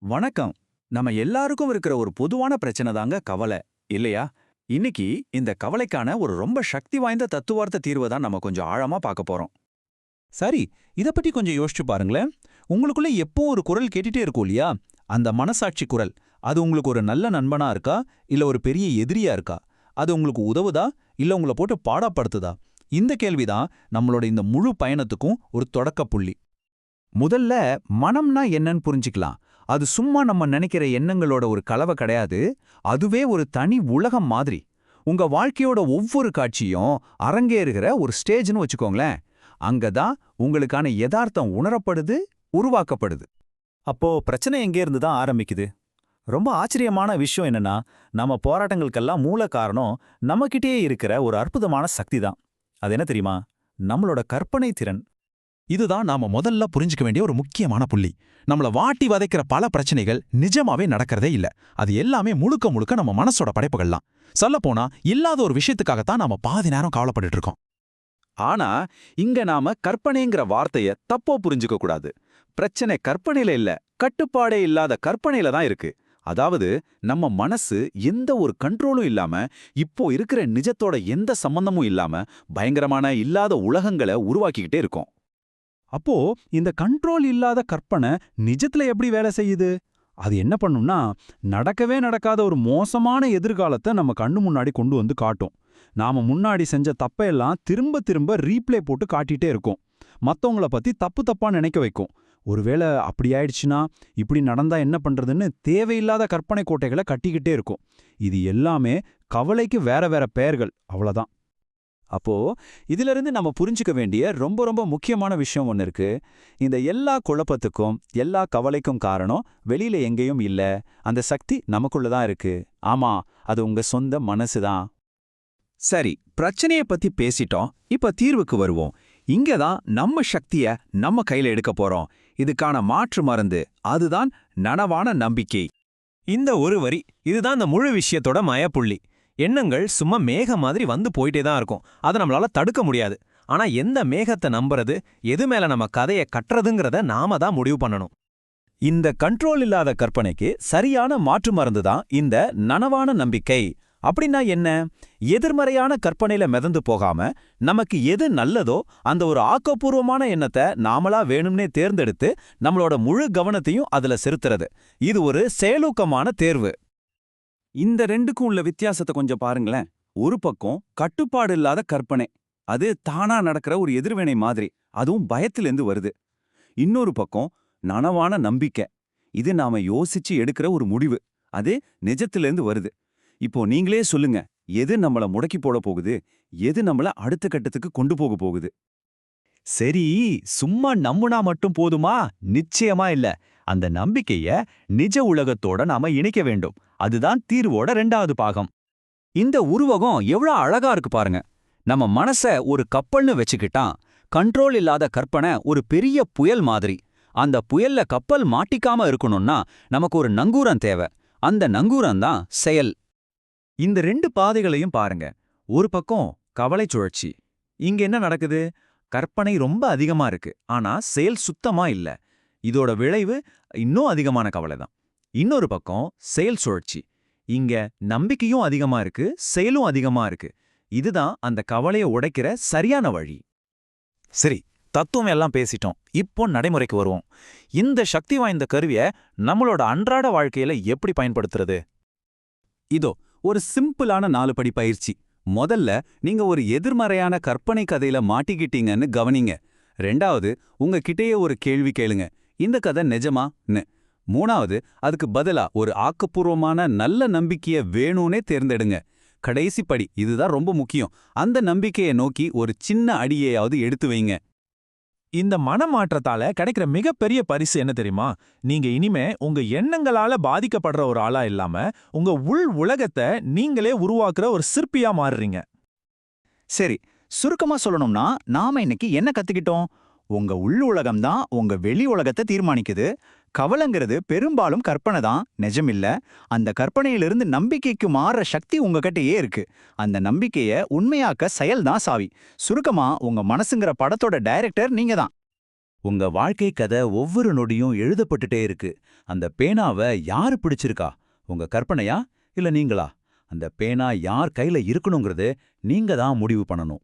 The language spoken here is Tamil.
வணக்கம். நம்ம எல்லாருக்கும் இருக்கிற ஒரு பொதுவான பிரச்சனை தாங்க கவலை. இல்லையா? இன்னைக்கு இந்த கவலைக்கான ஒரு ரொம்ப சக்தி வாய்ந்த தத்துவார்த்த தீர்வை தான் நம்ம கொஞ்சம் ஆழமா பார்க்க போறோம். சரி இத பத்தி கொஞ்சம் யோசிச்சு பாருங்களேன். உங்களுக்குள்ள எப்போ ஒரு குரல் கேட்டுட்டே இருக்கும் இல்லையா? அந்த மனசாட்சி குரல். அது உங்களுக்கு ஒரு நல்ல நண்பனா இருக்கா? இல்ல ஒரு பெரிய எதிரியா இருக்கா? அது உங்களுக்கு உதவுதா? இல்ல உங்களை போட்டு பாடாப்படுத்துதா? இந்த கேள்விதான் நம்மளோட இந்த முழு பயணத்துக்கும் ஒரு தொடக்க புள்ளி. முதல்ல மனம்னா என்னன்னு புரிஞ்சுக்கலாம். அது சும்மா நம்ம நினைக்கிற எண்ணங்களோட ஒரு கலவை கிடையாது. அதுவே ஒரு தனி உலகம் மாதிரி. உங்க வாழ்க்கையோட ஒவ்வொரு காட்சியும் அரங்கேறுகிற ஒரு ஸ்டேஜ்னு வச்சுக்கோங்களேன். அங்கதான் உங்களுக்கான யதார்த்தம் உணரப்படுது உருவாக்கப்படுது. அப்போ பிரச்சனை எங்கேருந்து தான் ஆரம்பிக்குது? ரொம்ப ஆச்சரியமான விஷயம் என்னன்னா நம்ம போராட்டங்களுக்கெல்லாம் மூல காரணம் நம்மகிட்டயே இருக்கிற ஒரு அற்புதமான சக்தி தான். அது என்ன தெரியுமா? நம்மளோட கற்பனை திறன். இதுதான் நாம முதல்ல புரிஞ்சுக்க வேண்டிய ஒரு முக்கியமான புள்ளி. நம்மள வாட்டி வதைக்கிற பல பிரச்சனைகள் நிஜமாவே நடக்கிறதே இல்ல. அது எல்லாமே முழுக்க முழுக்க நம்ம மனசோட படைப்புகள்லாம். சொல்லப்போனா இல்லாத ஒரு விஷயத்துக்காகத்தான் நாம பாதி நேரம் கவலைப்பட்டு இருக்கோம் ஆனா இங்க நாம கற்பனைங்கிற வார்த்தைய தப்போ புரிஞ்சுக்க கூடாது. பிரச்சனை கற்பனையில இல்ல கட்டுப்பாடே இல்லாத கற்பனையில தான் இருக்கு. அதாவது நம்ம மனசு எந்த ஒரு கண்ட்ரோலும் இல்லாம இப்போ இருக்கிற நிஜத்தோட எந்த சம்பந்தமும் இல்லாம பயங்கரமான இல்லாத உலகங்களை உருவாக்கிக்கிட்டே இருக்கோம். அப்போ இந்த கண்ட்ரோல் இல்லாத கற்பனை நிஜத்துல எப்படி வேலை செய்யுது? அது என்ன பண்ணும்னா நடக்கவே நடக்காத ஒரு மோசமான எதிர்காலத்தை நம்ம கண்ணு முன்னாடி கொண்டு வந்து காட்டும். நாம முன்னாடி செஞ்ச தப்பையெல்லாம் திரும்ப திரும்ப ரீப்ளே போட்டு காட்டிட்டே இருக்கும். மத்தவங்கள பத்தி தப்பு தப்பா நினைக்க வைக்கும். ஒருவேளை அப்படி ஆயிடுச்சுன்னா இப்படி நடந்தா என்ன பண்றதுன்னு தேவையில்லாத கற்பனை கோட்டைகளை கட்டிக்கிட்டே இருக்கும். இது எல்லாமே கவலைக்கு வேற வேற பெயர்கள். அவ்வளோதான் அப்போ இதுல இருந்து நம்ம புரிஞ்சுக்க வேண்டிய ரொம்ப ரொம்ப முக்கியமான விஷயம் ஒன்று இருக்கு. இந்த எல்லா குழப்பத்துக்கும் எல்லா கவலைக்கும் காரணம் வெளியில எங்கேயும் இல்ல. அந்த சக்தி நமக்குள்ள தான் இருக்கு. ஆமா அது உங்க சொந்த மனசு தான். சரி பிரச்சனைய பத்தி பேசிட்டோம். இப்ப தீர்வுக்கு வருவோம். இங்க தான் நம்ம சக்திய நம்ம கையில எடுக்க போறோம். இதுக்கான மாற்று மருந்து அதுதான் நனவான நம்பிக்கை. இந்த ஒரு வரி இதுதான் இந்த முழு விஷயத்தோட மயப்புள்ளி. எண்ணங்கள் சும்மா மேக மாதிரி வந்து போயிட்டே தான் இருக்கும். அதை நம்மளால தடுக்க முடியாது. ஆனா எந்த மேகத்தை நம்புறது எது மேல நம்ம கதையை கட்டுறதுங்கிறத நாம தான் முடிவு பண்ணணும். இந்த கண்ட்ரோல் இல்லாத கற்பனைக்கு சரியான மாற்று மருந்து தான் இந்த நனவான நம்பிக்கை. அப்படின்னா என்ன? எதிர்மறையான கற்பனையில மிதந்து போகாம நமக்கு எது நல்லதோ அந்த ஒரு ஆக்கப்பூர்வமான எண்ணத்தை நாமளா வேணும்னே தேர்ந்தெடுத்து நம்மளோட முழு கவனத்தையும் அதுல செலுத்துறது. இது ஒரு செயலூக்கமான தேர்வு. இந்த ரெண்டுக்கும் உள்ள வித்தியாசத்தை கொஞ்சம் பாருங்களேன். ஒரு பக்கம் கட்டுப்பாடு இல்லாத கற்பனை. அது தானா நடக்கிற ஒரு எதிர்வினை மாதிரி. அதுவும் பயத்திலேருந்து வருது. இன்னொரு பக்கம் நனவான நம்பிக்கை. இது நாம யோசிச்சு எடுக்கிற ஒரு முடிவு. அது நிஜத்திலேருந்து வருது. இப்போ நீங்களே சொல்லுங்க எது நம்மள முடக்கி போட போகுது? எது நம்மள அடுத்த கட்டத்துக்கு கொண்டு போக போகுது? சரி சும்மா நம்புனா மட்டும் போதுமா? நிச்சயமா இல்ல. அந்த நம்பிக்கைய நிஜ உலகத்தோட நாம இணைக்க வேண்டும். அதுதான் தீர்வோட ரெண்டாவது பாகம். இந்த உருவகம் எவ்வளவு அழகா இருக்கு பாருங்க. நம்ம மனச ஒரு கப்பல்னு வச்சுக்கிட்டான். கண்ட்ரோல் இல்லாத கற்பனை ஒரு பெரிய புயல் மாதிரி. அந்த புயல்ல கப்பல் மாட்டிக்காம இருக்கணும்னா நமக்கு ஒரு நங்கூரம் தேவை. அந்த நங்கூரம் தான் செயல். இந்த ரெண்டு பாதைகளையும் பாருங்க. ஒரு பக்கம் கவலை சுழற்சி. இங்க என்ன நடக்குது? கற்பனை ரொம்ப அதிகமா இருக்கு. ஆனா செயல் சுத்தமா இல்ல. இதோட விளைவு இன்னும் அதிகமான கவலை தான் இன்னொரு பக்கம் செயல் சுழற்சி. இங்க நம்பிக்கையும் அதிகமா இருக்கு செயலும் அதிகமா இருக்கு. இதுதான் அந்த கவலைய உடைக்கிற சரியான வழி. சரி தத்துவம் எல்லாம் பேசிட்டோம். இப்போ நடைமுறைக்கு வருவோம். இந்த சக்தி வாய்ந்த கருவிய நம்மளோட அன்றாட வாழ்க்கையில எப்படி பயன்படுத்துறது? இதோ ஒரு சிம்பிளான நாலு படி பயிற்சி. முதல்ல நீங்க ஒரு எதிர்மறையான கற்பனை கதையில மாட்டிக்கிட்டீங்கன்னு கவனிங்க. ரெண்டாவது உங்க கிட்டேயே ஒரு கேள்வி கேளுங்க. இந்த கதை நிஜமான்னு. மூணாவது அதுக்கு பதிலா ஒரு ஆக்கப்பூர்வமான நல்ல நம்பிக்கைய வேணும்னே தேர்ந்தெடுங்க. கடைசி படி இதுதான் ரொம்ப முக்கியம். அந்த நம்பிக்கையை நோக்கி ஒரு சின்ன அடியையாவது எடுத்து வைங்க. இந்த மனமாற்றத்தால கிடைக்கிற மிகப்பெரிய பரிசு என்ன தெரியுமா? நீங்க இனிமே உங்க எண்ணங்களால பாதிக்கப்படுற ஒரு ஆளா இல்லாம உங்க உள் உலகத்தை நீங்களே உருவாக்குற ஒரு சிற்பியா மாறுறீங்க. சரி சுருக்கமா சொல்லணும்னா நாம இன்னைக்கு என்ன கத்துக்கிட்டோம்? உங்க உள் உலகம் தான் உங்க வெளி உலகத்தை தீர்மானிக்குது. கவலைங்கிறது பெரும்பாலும் கற்பனை தான். நிஜமில்ல. அந்த கற்பனையிலிருந்து நம்பிக்கைக்கு மாறுற சக்தி உங்ககிட்டயே இருக்கு. அந்த நம்பிக்கைய உண்மையாக்க செயல் தான் சாவி. சுருக்கமா உங்க மனசுங்கிற படத்தோட டைரக்டர் நீங்க தான். உங்க வாழ்க்கை கதை ஒவ்வொரு நொடியும் எழுதப்பட்டுட்டே இருக்கு. அந்த பேனாவை யாரு பிடிச்சிருக்கா? உங்க கற்பனையா? இல்ல நீங்களா? அந்த பேனா யார் கையில இருக்கணுங்கிறது நீங்க தான் முடிவு பண்ணணும்.